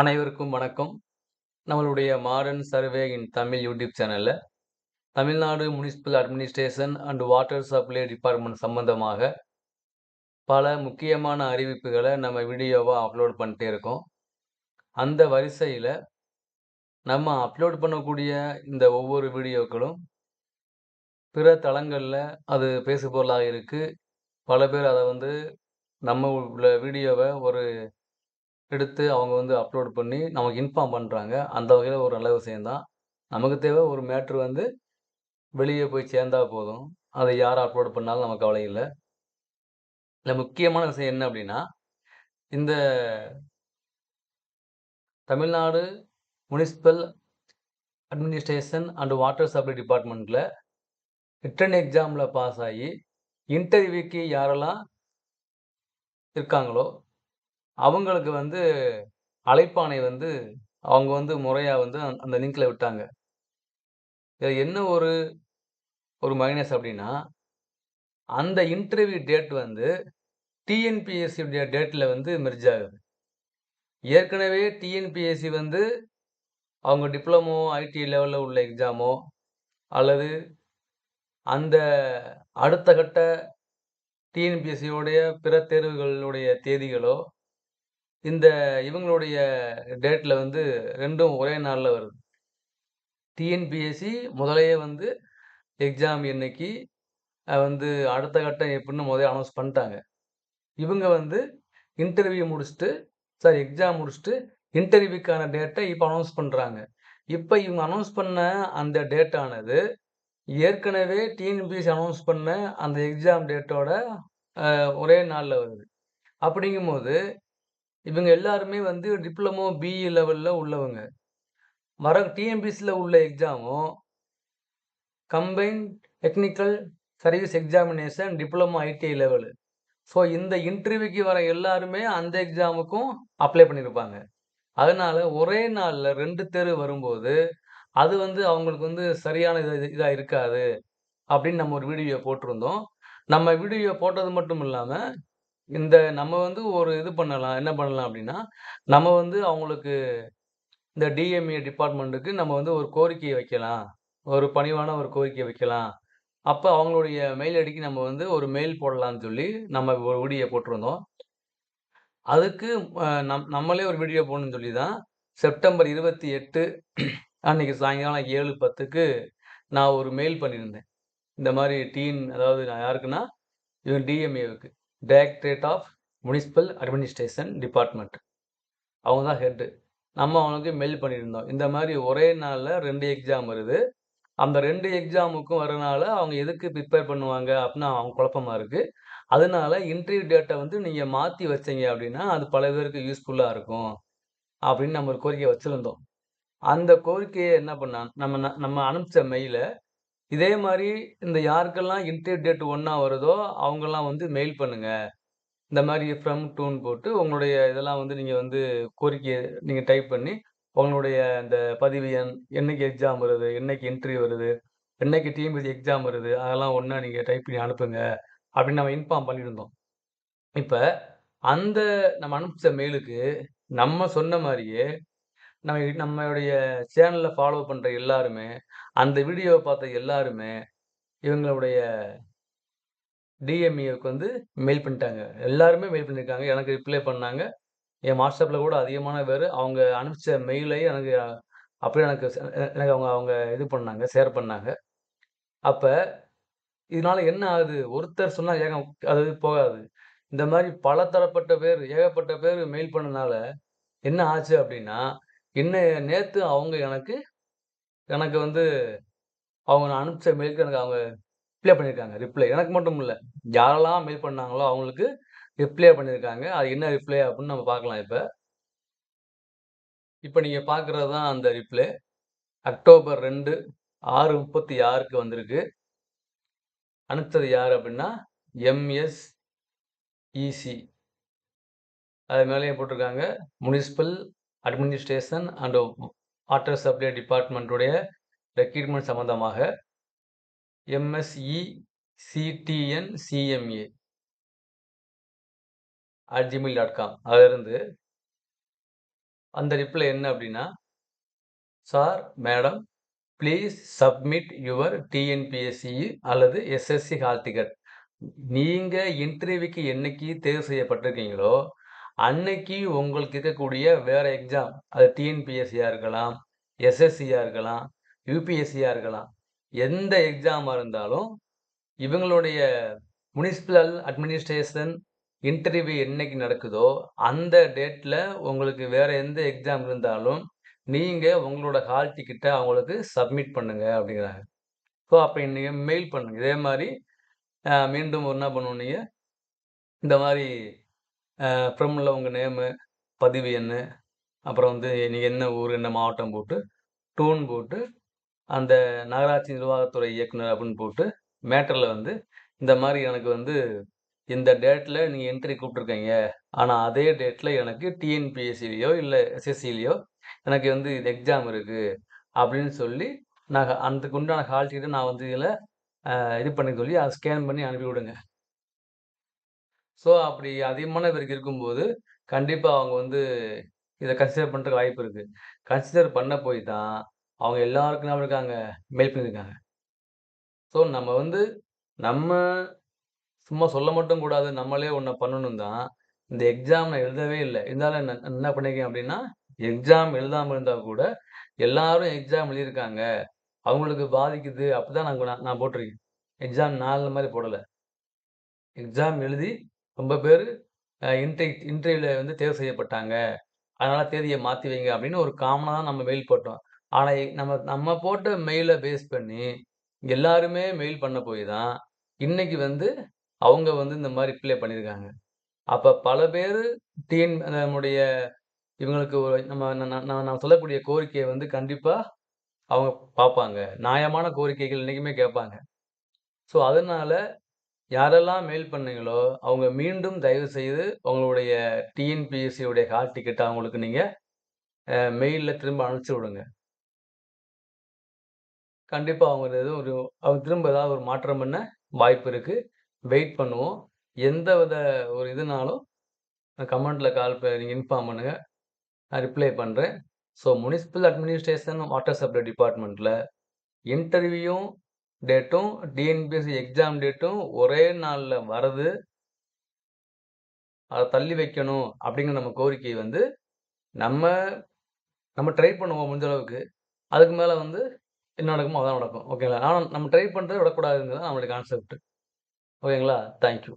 அனைவருக்கும் வணக்கம். நம்மளுடைய modern survey in Tamil YouTube சேனலில் Tamil Nadu municipal administration and water supply department சம்பந்தமாக, பல முக்கியமான அறிவிப்புகளை நம்ம வீடியோவாக அப்லோட் பண்ணிட்டே இருக்கோம். அந்த வரிசையில் நம்ம அப்லோட் பண்ணக்கூடிய இந்த ஒவ்வொரு வீடியோக்களும், பிற தளங்களில் அது பேசுபொருளாக இருக்குது பல பேர் அதை வந்து நம்ம உள்ள வீடியோவை ஒரு எடுத்து அவங்க வந்து அப்லோட் பண்ணி நமக்கு இன்ஃபார்ம் பண்ணுறாங்க அந்த வகையில் ஒரு நல்ல விஷயம் தான். நமக்கு தேவை ஒரு மேட்ரு வந்து வெளியே போய் சேர்ந்தா போதும். அதை யார் அப்லோட் பண்ணாலும் நமக்கு கவலை இல்லை இதுல முக்கியமான விஷயம் என்ன அப்படின்னா இந்த Tamil Nadu municipal administration and water supply டிபார்ட்மெண்ட்டில் ரிட்டன் எக்ஸாமில் பாஸ் ஆகி இன்டர்வியூக்கு யாரெல்லாம் இருக்காங்களோ, அவங்களுக்கு வந்து அழைப்பானை வந்து அவங்க வந்து முறையாக வந்து அந்த லிங்க்ல விட்டாங்க. இதில் என்ன ஒரு ஒரு மைனஸ் அப்படின்னா அந்த இன்டர்வியூ டேட் வந்து டிஎன்பிஎஸ்சி டேட்டில் வந்து மெர்ஜ் ஆகுது. ஏற்கனவே டிஎன்பிஎஸ்சி வந்து அவங்க டிப்ளமோ, ஐடி லெவலில் உள்ள எக்ஸாமோ, அல்லது அந்த அடுத்த கட்ட டிஎன்பிஎஸ்சியோடைய பிற தேர்வுகளுடைய தேதிகளோ, இந்த இவங்களுடைய டேட்டில் வந்து ரெண்டும் ஒரே நாளில் வருது. டிஎன்பிஎஸ்சி முதலையே வந்து எக்ஸாம் என்னைக்கு, வந்து அடுத்த கட்டம் எப்படின்னு முதல்ல அனௌன்ஸ் பண்ணிட்டாங்க இவங்க வந்து இன்டர்வியூ முடிச்சுட்டு சாரி எக்ஸாம் முடிச்சுட்டு இன்டர்வியூக்கான டேட்டை இப்போ அனௌன்ஸ் பண்ணுறாங்க இப்போ இவங்க அனௌன்ஸ் பண்ண அந்த டேட்டானது ஏற்கனவே டிஎன்பிஎஸ்சி அனௌன்ஸ் பண்ண அந்த எக்ஸாம் டேட்டோட ஒரே நாளில் வருது. அப்படிங்கும்போது, இவங்க எல்லாருமே வந்து டிப்ளமோ, பிஇ லெவலில் உள்ளவங்க. வர டிஎம்பிசியில் உள்ள எக்ஸாமும் combined technical service examination diploma, ITI level. So இந்த இன்டர்வியூக்கு வர எல்லாருமே அந்த எக்ஸாமுக்கும் அப்ளை பண்ணியிருப்பாங்க. அதனால ஒரே நாளில் ரெண்டு தேர்வு வரும்போது, அது வந்து அவங்களுக்கு வந்து சரியான இது இதாக இருக்காது. அப்படின்னு நம்ம ஒரு வீடியோ போட்டிருந்தோம். நம்ம வீடியோ போட்டது மட்டும் இல்லாமல் இந்த நம்ம வந்து ஒரு இது பண்ணலாம். என்ன பண்ணலாம் அப்படின்னா நம்ம வந்து அவங்களுக்கு இந்த டிஎம்ஏ டிபார்ட்மெண்ட்டுக்கு நம்ம வந்து ஒரு கோரிக்கையை வைக்கலாம். ஒரு பணிவான ஒரு கோரிக்கை வைக்கலாம். அப்போ அவங்களுடைய மெயில் ஐடிக்கு நம்ம வந்து ஒரு மெயில் போடலாம்னு சொல்லி, நம்ம ஒரு வீடியோ போட்டிருந்தோம். அதுக்கு நம் நம்மளே ஒரு வீடியோ போடணும்னு சொல்லி தான், செப்டம்பர் 28 அன்னைக்கு சாயங்காலம் 7:10க்கு நான் ஒரு மெயில் பண்ணியிருந்தேன். இந்த மாதிரி டீன் அதாவது நான் யாருக்குன்னா, இவன் டிஎம்ஏவுக்கு directorate of municipal administration department. அவங்க தான் ஹெட்டு நம்ம அவனுக்கு மெயில் பண்ணியிருந்தோம். இந்த மாதிரி ஒரே நாளில் ரெண்டு எக்ஸாம் வருது. அந்த ரெண்டு எக்ஸாமுக்கும் வரனால அவங்க எதுக்கு ப்ரிப்பேர் பண்ணுவாங்க அப்டின்னு அவங்க குழப்பமா இருக்குது அதனால இன்டர்வியூ டேட்டை வந்து நீங்கள் மாற்றி வச்சீங்க அப்படின்னா அது பல பேருக்கு யூஸ்ஃபுல்லாக இருக்கும். அப்படின்னு நம்ம ஒரு கோரிக்கை வச்சுருந்தோம் அந்த கோரிக்கையை என்ன பண்ணான் நம்ம ந நம்ம அனுப்பிச்ச மெயில, இதே மாதிரி இந்த யாருக்கெல்லாம் இன்டர்வியூ டேட் ஒன்றா வருதோ, அவங்கெல்லாம் வந்து மெயில் பண்ணுங்கள் இந்த மாதிரி ஃப்ரம் டூன் போட்டு உங்களுடைய இதெல்லாம் வந்து நீங்கள் வந்து கோரிக்கையை நீங்கள் டைப் பண்ணி, உங்களுடைய இந்த பதிவு எண், என்னைக்கு எக்ஸாம் வருது, என்னைக்கு இன்டர்வியூ வருது, என்னைக்கு டிஎம்பிசி எக்ஸாம் வருது, அதெல்லாம் ஒன்றா நீங்கள் டைப் பண்ணி அனுப்புங்க. அப்படின்னு நம்ம இன்ஃபார்ம் பண்ணியிருந்தோம். இப்போ அந்த நம்ம அனுப்பிச்ச மெயிலுக்கு நம்ம சொன்ன மாதிரியே நம்ம நம்மளுடைய சேனலில் ஃபாலோ பண்ணுற எல்லாருமே, அந்த வீடியோவை பார்த்த எல்லாருமே, இவங்களுடைய டிஎம்ஏவுக்கு வந்து மெயில் பண்ணிட்டாங்க. எல்லாருமே மெயில் பண்ணியிருக்காங்க. எனக்கு ரிப்ளை பண்ணாங்க. என் வாட்ஸ்அப்பில் கூட அதிகமான பேர் அவங்க அனுப்பிச்ச மெயிலை எனக்கு அப்படியே எனக்கு எனக்கு அவங்க அவங்க இது பண்ணாங்க, ஷேர் பண்ணாங்க. அப்போ இதனால் என்ன ஆகுது? ஒருத்தர் சொன்னால் ஏகம் அது போகாது. இந்த மாதிரி பல தரப்பட்ட பேர், ஏகப்பட்ட பேர் மெயில் பண்ணனால, என்ன ஆச்சு அப்படின்னா இன்ன நேற்று அவங்க எனக்கு எனக்கு வந்து அவங்க நான் அனுப்பிச்ச மெயிலுக்கு எனக்கு அவங்க ரிப்ளை பண்ணியிருக்காங்க. ரிப்ளை. எனக்கு மட்டும் இல்லை யாரெல்லாம் மெயில் பண்ணாங்களோ அவங்களுக்கு ரிப்ளை பண்ணியிருக்காங்க. அது என்ன ரிப்ளை அப்படின்னு நம்ம பார்க்கலாம் இப்போ இப்போ நீங்கள் பார்க்குறது தான் அந்த ரிப்ளை. அக்டோபர் 2 6:36க்கு வந்திருக்கு. அனுப்பிச்சது யார் அப்படின்னா எம்எஸ் எம்.எஸ்.இ.சி. அது மேலேயும் போட்டிருக்காங்க. Municipal administration and water supply department சம்பந்தமாக MSE CDN CMA at gmail dot com அதிலிருந்து அந்த ரிப்ளை என்ன அப்படின்னா sir madam please submit your TNPSC அல்லது எஸ்எஸ்சி ஹால் டிக்கெட் நீங்கள் இன்டர்வியூக்கு என்னைக்கு தேர்வு செய்யப்பட்டிருக்கீங்களோ அன்னைக்கு உங்களுக்கு இருக்கக்கூடிய வேற எக்ஸாம் அது டிஎன்பிஎஸ்சியாக இருக்கலாம் எஸ்எஸ்சியாக இருக்கலாம் யூபிஎஸ்சியாக இருக்கலாம் எந்த எக்ஸாமாக இருந்தாலும் இவங்களுடைய முனிசிபல் அட்மினிஸ்ட்ரேஷன் இன்டர்வியூ என்னைக்கு நடக்குதோ அந்த டேட்டில் உங்களுக்கு வேறு எந்த எக்ஸாம் இருந்தாலும் நீங்கள் உங்களோட ஹால் டிக்கெட்டை அவங்களுக்கு சப்மிட் பண்ணுங்கள் அப்படிங்கிறாங்க. ஸோ அப்போ நீங்கள் மெயில் பண்ணுங்கள் இதே மாதிரி மீண்டும் என்ன பண்ணுவோம் நீங்கள் இந்த மாதிரி ஃப்ரம்மில் உங்கள் நேமு பதிவு என்ன அப்புறம் வந்து நீங்கள் என்ன ஊர் என்ன மாவட்டம் போட்டு டூன் போட்டு அந்த நகராட்சி நிர்வாகத்துறை இயக்குனர் அப்படின்னு போட்டு மேட்டரில் வந்து இந்த மாதிரி எனக்கு வந்து இந்த டேட்டில் நீங்கள் என்ட்ரி கூப்பிட்ருக்கீங்க ஆனால் அதே டேட்டில் எனக்கு டிஎன்பிஎஸ்சிலேயோ இல்லை எஸ்எஸ்சிலேயோ எனக்கு வந்து இது எக்ஸாம் இருக்குது அப்படின்னு சொல்லி நான் அதுக்கு உண்டான ஹால் டிக்கெட்டை நான் வந்து இதில் இது பண்ணி சொல்லி அதை ஸ்கேன் பண்ணி அனுப்பி விடுங்க ஸோ அப்படி அதிகமான பேருக்கு இருக்கும்போது கண்டிப்பாக அவங்க வந்து இதை கன்சிடர் பண்ணுறதுக்கு வாய்ப்பு இருக்குது கன்சிடர் பண்ண போய் தான் அவங்க எல்லாருக்கும் நம்ம இருக்காங்க மெயில் பண்ணியிருக்காங்க ஸோ நம்ம வந்து நம்ம சும்மா சொல்ல மட்டும் கூடாது. நம்மளே ஒன்றை பண்ணணும் தான். இந்த எக்ஸாம் நான் எழுதவே இல்லை. இருந்தாலும் என்ன என்ன பண்ணியிருக்கேன் அப்படின்னா எக்ஸாம் எழுதாமல் இருந்தால் கூட எல்லாரும் எக்ஸாம் எழுதியிருக்காங்க. அவங்களுக்கு பாதிக்குது. அப்படி தான் நான் நான் போட்டிருக்கேன். எக்ஸாம் நாலு மாதிரி போடலை. எக்ஸாம் எழுதி ரொம்ப பேர் இன்டர்வி இன்டர்வியூவில் வந்து தேர்வு செய்யப்பட்டாங்க. அதனால் தேதியை மாற்றி வைங்க அப்படின்னு ஒரு காமனாக தான் நம்ம மெயில் போட்டோம். ஆனால் நம்ம நம்ம போட்ட மெயிலை பேஸ் பண்ணி எல்லாருமே மெயில் பண்ண போய் தான் இன்னைக்கு வந்து அவங்க வந்து இந்த மாதிரி ரிப்ளை பண்ணியிருக்காங்க. அப்போ பல பேர் டீன் நம்முடைய இவங்களுக்கு ஒரு நம்ம நான் நான் சொல்லக்கூடிய கோரிக்கையை வந்து கண்டிப்பாக அவங்க பார்ப்பாங்க. நியாயமான கோரிக்கைகள் என்றைக்குமே கேட்பாங்க. ஸோ அதனால் யாரெல்லாம் மெயில் பண்ணீங்களோ அவங்க மீண்டும் தயவு செய்து உங்களுடைய டிஎன்பிஎஸ்சியுடைய ஹால் டிக்கெட்டை அவங்களுக்கு நீங்கள் மெயிலில் திரும்ப அனுப்பிச்சி விடுங்க. கண்டிப்பாக அவங்க எதுவும் ஒரு அவங்க திரும்ப ஏதாவது ஒரு மாற்றம் பண்ண வாய்ப்பு இருக்குது வெயிட் பண்ணுவோம். எந்த வித ஒரு இதுனாலும் கமெண்ட்டில் கால் நீங்கள் இன்ஃபார்ம் பண்ணுங்கள் நான் ரிப்ளை பண்ணுறேன் so municipal administration water supply டிபார்ட்மெண்ட்டில் இன்டர்வியூவும் டேட்டும் டிஎன்பிஎஸ்சி எக்ஸாம் டேட்டும் ஒரே நாளில் வருது. அதை தள்ளி வைக்கணும் அப்படிங்கிற நம்ம கோரிக்கை வந்து நம்ம நம்ம ட்ரை பண்ணுவோம் முடிஞ்ச அளவுக்கு. அதுக்கு மேலே வந்து என்ன நடக்குமோ அதான் நடக்கும். ஓகேங்களா? ஆனால் நம்ம ட்ரை பண்ணுறது விடக்கூடாதுங்கிறது நம்மளுடைய கான்செப்ட் ஓகேங்களா? தேங்க்யூ